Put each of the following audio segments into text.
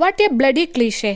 What a bloody cliche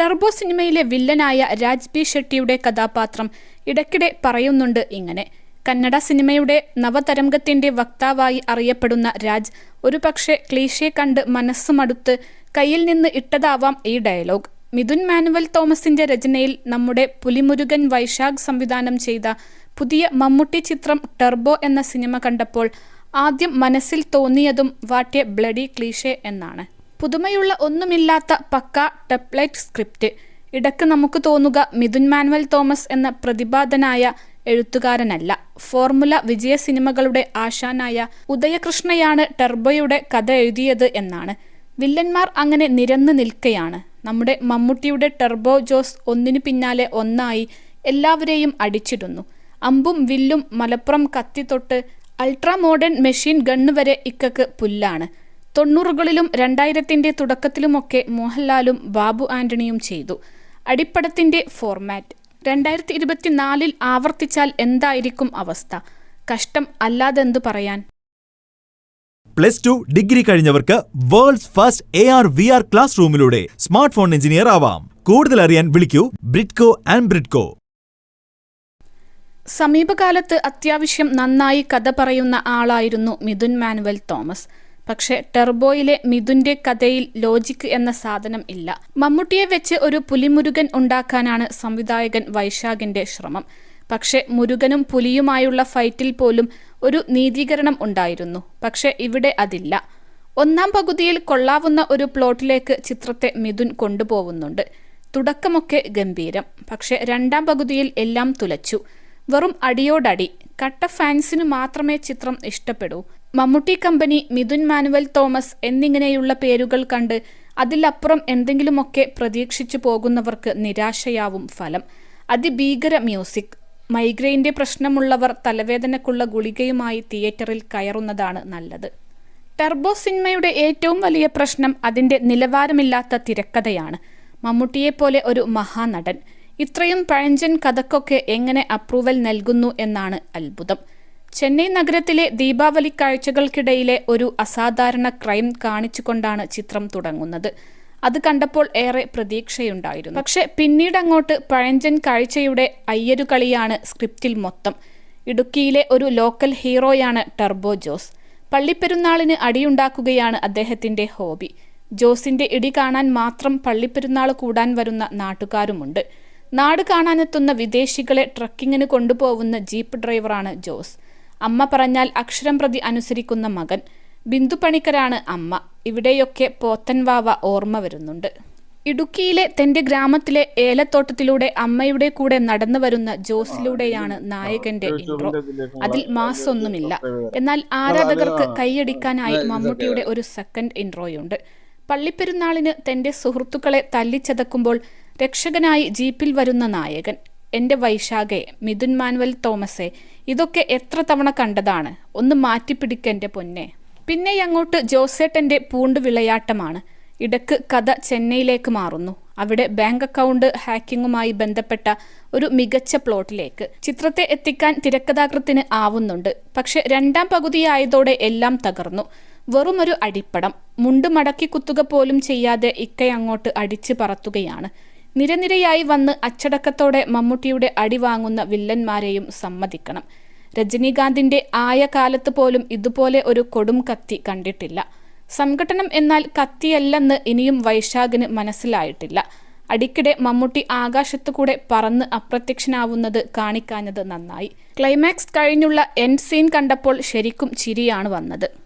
turbo സിനിമയിലെ വില്ലനായ Raj B ഷെട്ടിയുടെ കഥാപാത്രം ഇടയ്ക്കിടെ പറയുന്നുണ്ട് ഇങ്ങനെ. കന്നഡ സിനിമയുടെ നവതരംഗത്തിന്റെ വക്താവായി അറിയപ്പെടുന്ന രാജ് ഒരു പക്ഷേ ക്ലീഷെ കണ്ട് മനസ്സുമടുത്ത് കയ്യിൽ നിന്ന് ഇട്ടതാവാം ഈ ഡയലോഗ്. മിഥുൻ മാനുവൽ തോമസിന്റെ രചനയിൽ നമ്മുടെ പുലിമുരുകൻ വൈശാഖ് സംവിധാനം ചെയ്ത പുതിയ മമ്മൂട്ടി ചിത്രം ടെർബോ എന്ന സിനിമ കണ്ടപ്പോൾ ആദ്യം മനസ്സിൽ തോന്നിയതും വാട്ടെ ബ്ലഡി ക്ലീഷെ എന്നാണ്. പുതുമയുള്ള ഒന്നുമില്ലാത്ത പക്ക ടെപ്ലേറ്റ് സ്ക്രിപ്റ്റ്. ഇടയ്ക്ക് നമുക്ക് തോന്നുക മിഥുൻ മാനുവൽ തോമസ് എന്ന പ്രതിപാദനായ എഴുത്തുകാരനല്ല. ഫോർമുല വിജയ സിനിമകളുടെ ആശാനായ ഉദയകൃഷ്ണയാണ് ടെർബോയുടെ കഥ എഴുതിയത് എന്നാണ്. വില്ലന്മാർ അങ്ങനെ നിരന്നു നിൽക്കയാണ്. നമ്മുടെ മമ്മൂട്ടിയുടെ ടെർബോ ജോസ് ഒന്നിനു പിന്നാലെ ഒന്നായി എല്ലാവരെയും അടിച്ചിടുന്നു. അമ്പും വില്ലും മലപ്പുറം കത്തിത്തൊട്ട് അൾട്രാ മോഡേൺ മെഷീൻ ഗണ്ണ് വരെ ഇക്കക്ക് പുല്ലാണ്. തൊണ്ണൂറുകളിലും രണ്ടായിരത്തിന്റെ തുടക്കത്തിലുമൊക്കെ മോഹൻലാലും ബാബു ആന്റണിയും ചെയ്തു. അടിപ്പടത്തിന്റെ ഫോർമാറ്റ്. രണ്ടായിരത്തി ഇരുപത്തിനാലിൽ ആവർത്തിച്ചാൽ എന്തായിരിക്കും അവസ്ഥ? കഷ്ടം അല്ലാതെന്തു പറയാൻ? Plus two degree കഴിഞ്ഞവർക്ക് world's first A R V R class റൂമിലൂടെ smart phone engineer ആവാം. കൂടുതൽ അറിയാൻ വിളിക്കൂ ബ്രിഡ്കോ ആൻഡ് ബ്രിഡ്കോ. സമീപകാലത്ത് അത്യാവശ്യം നന്നായി കഥ പറയുന്ന ആളായിരുന്നു മിഥുൻ മാനുവൽ തോമസ്. പക്ഷേ ടെർബോയിലെ മിഥുന്റെ കഥയിൽ ലോജിക് എന്ന സാധനം ഇല്ല. മമ്മൂട്ടിയെ വെച്ച് ഒരു പുലിമുരുകൻ ഉണ്ടാക്കാനാണ് സംവിധായകൻ വൈശാഖിന്റെ ശ്രമം. പക്ഷേ മുരുകനും പുലിയുമായുള്ള ഫൈറ്റിൽ പോലും ഒരു നീതീകരണം ഉണ്ടായിരുന്നു. പക്ഷേ ഇവിടെ അതില്ല. ഒന്നാം പകുതിയിൽ കൊള്ളാവുന്ന ഒരു പ്ലോട്ടിലേക്ക് ചിത്രത്തെ മിഥുൻ കൊണ്ടുപോകുന്നുണ്ട് തുടക്കമൊക്കെ ഗംഭീരം. പക്ഷേ രണ്ടാം പകുതിയിൽ എല്ലാം തുലച്ചു. വെറും അടിയോടടി. കട്ട ഫാൻസിന് മാത്രമേ ചിത്രം ഇഷ്ടപ്പെടൂ. മമ്മൂട്ടി കമ്പനി മിഥുൻ മാനുവൽ തോമസ് എന്നിങ്ങനെയുള്ള പേരുകൾ കണ്ട് അതിലപ്പുറം എന്തെങ്കിലുമൊക്കെ പ്രതീക്ഷിച്ചു പോകുന്നവർക്ക് നിരാശയാവും ഫലം. അതിഭീകര മ്യൂസിക്. മൈഗ്രെയിന്റെ പ്രശ്നമുള്ളവർ തലവേദനക്കുള്ള ഗുളികയുമായി തിയേറ്ററിൽ കയറുന്നതാണ് നല്ലത്. ടെർബോ സിനിമയുടെ ഏറ്റവും വലിയ പ്രശ്നം അതിന്റെ നിലവാരമില്ലാത്ത തിരക്കഥയാണ്. മമ്മൂട്ടിയെപ്പോലെ ഒരു മഹാനടൻ. ഇത്രയും പഴഞ്ചൻ കഥക്കൊക്കെ എങ്ങനെ അപ്രൂവൽ നൽകുന്നു എന്നാണ് അത്ഭുതം. ചെന്നൈ നഗരത്തിലെ ദീപാവലി കാഴ്ചകൾക്കിടയിലെ ഒരു അസാധാരണ ക്രൈം കാണിച്ചുകൊണ്ടാണ് ചിത്രം തുടങ്ങുന്നത്. അത് കണ്ടപ്പോൾ ഏറെ പ്രതീക്ഷയുണ്ടായിരുന്നു. പക്ഷെ പിന്നീട് അങ്ങോട്ട് പഴഞ്ചൻ കാഴ്ചയുടെ അയ്യരുകളിയാണ് സ്ക്രിപ്റ്റിൽ മൊത്തം. ഇടുക്കിയിലെ ഒരു ലോക്കൽ ഹീറോയാണ് ടർബോ ജോസ്. പള്ളിപ്പെരുന്നാളിന് അടിയുണ്ടാക്കുകയാണ് അദ്ദേഹത്തിന്റെ ഹോബി. ജോസിന്റെ ഇടി കാണാൻ മാത്രം പള്ളിപ്പെരുന്നാൾ കൂടാൻ വരുന്ന നാട്ടുകാരുമുണ്ട്. നാട് കാണാനെത്തുന്ന വിദേശികളെ ട്രക്കിങ്ങിന് കൊണ്ടുപോകുന്ന ജീപ്പ് ഡ്രൈവറാണ് ജോസ്. അമ്മ പറഞ്ഞാൽ അക്ഷരം പ്രതി അനുസരിക്കുന്ന മകൻ. ബിന്ദു പണിക്കരാണ് അമ്മ. ഇവിടെയൊക്കെ പോത്തൻവാവ ഓർമ്മ വരുന്നുണ്ട്. ഇടുക്കിയിലെ തന്റെ ഗ്രാമത്തിലെ ഏലത്തോട്ടത്തിലൂടെ അമ്മയുടെ കൂടെ നടന്നു വരുന്ന ജോസിലൂടെയാണ് നായകന്റെ ഇൻട്രോ അതിൽ മാസ് ഒന്നുമില്ല എന്നാൽ ആരാധകർക്ക് കൈയടിക്കാനായി മമ്മൂട്ടിയുടെ ഒരു സെക്കൻഡ് ഇൻട്രോയുണ്ട് പള്ളിപ്പെരുന്നാളിന് തന്റെ സുഹൃത്തുക്കളെ തല്ലിച്ചതക്കുമ്പോൾ രക്ഷകനായി ജീപ്പിൽ വരുന്ന നായകൻ. എന്റെ വൈശാഖെ മിഥുൻ മാനുവൽ തോമസെ ഇതൊക്കെ എത്ര തവണ കണ്ടതാണ്? ഒന്ന് മാറ്റിപ്പിടിക്കെന്റെ പൊന്നെ. പിന്നെ അങ്ങോട്ട് ജോസേട്ടന്റെ പൂണ്ട് വിളയാട്ടമാണ്. ഇടയ്ക്ക് കഥ ചെന്നൈയിലേക്ക് മാറുന്നു. അവിടെ ബാങ്ക് അക്കൗണ്ട് ഹാക്കിങ്ങുമായി ബന്ധപ്പെട്ട ഒരു മികച്ച പ്ലോട്ടിലേക്ക്. ചിത്രത്തെ എത്തിക്കാൻ തിരക്കഥാകൃത്തിന് ആവുന്നുണ്ട്. പക്ഷെ രണ്ടാം പകുതിയായതോടെ എല്ലാം തകർന്നു. വെറുമൊരു അടിപ്പടം. മുണ്ട് മടക്കി കുത്തുക പോലും ചെയ്യാതെ ഇക്കയങ്ങോട്ട് അടിച്ചു പറത്തുകയാണ്. നിരനിരയായി വന്ന് അച്ചടക്കത്തോടെ മമ്മൂട്ടിയുടെ അടി വാങ്ങുന്ന വില്ലന്മാരെയും സമ്മതിക്കണം. രജനീകാന്തിന്റെ ആയ കാലത്ത് പോലും ഇതുപോലെ ഒരു കൊടും കത്തി കണ്ടിട്ടില്ല. സംഘടനം എന്നാൽ കത്തിയല്ലെന്ന് ഇനിയും വൈശാഖിന് മനസ്സിലായിട്ടില്ല. അടിക്കിടെ മമ്മൂട്ടി ആകാശത്തുകൂടെ പറന്ന് അപ്രത്യക്ഷനാവുന്നത് കാണിക്കാഞ്ഞത് നന്നായി. ക്ലൈമാക്സ് കഴിഞ്ഞുള്ള എൻഡ് സീൻ കണ്ടപ്പോൾ ശരിക്കും ചിരിയാണ് വന്നത്.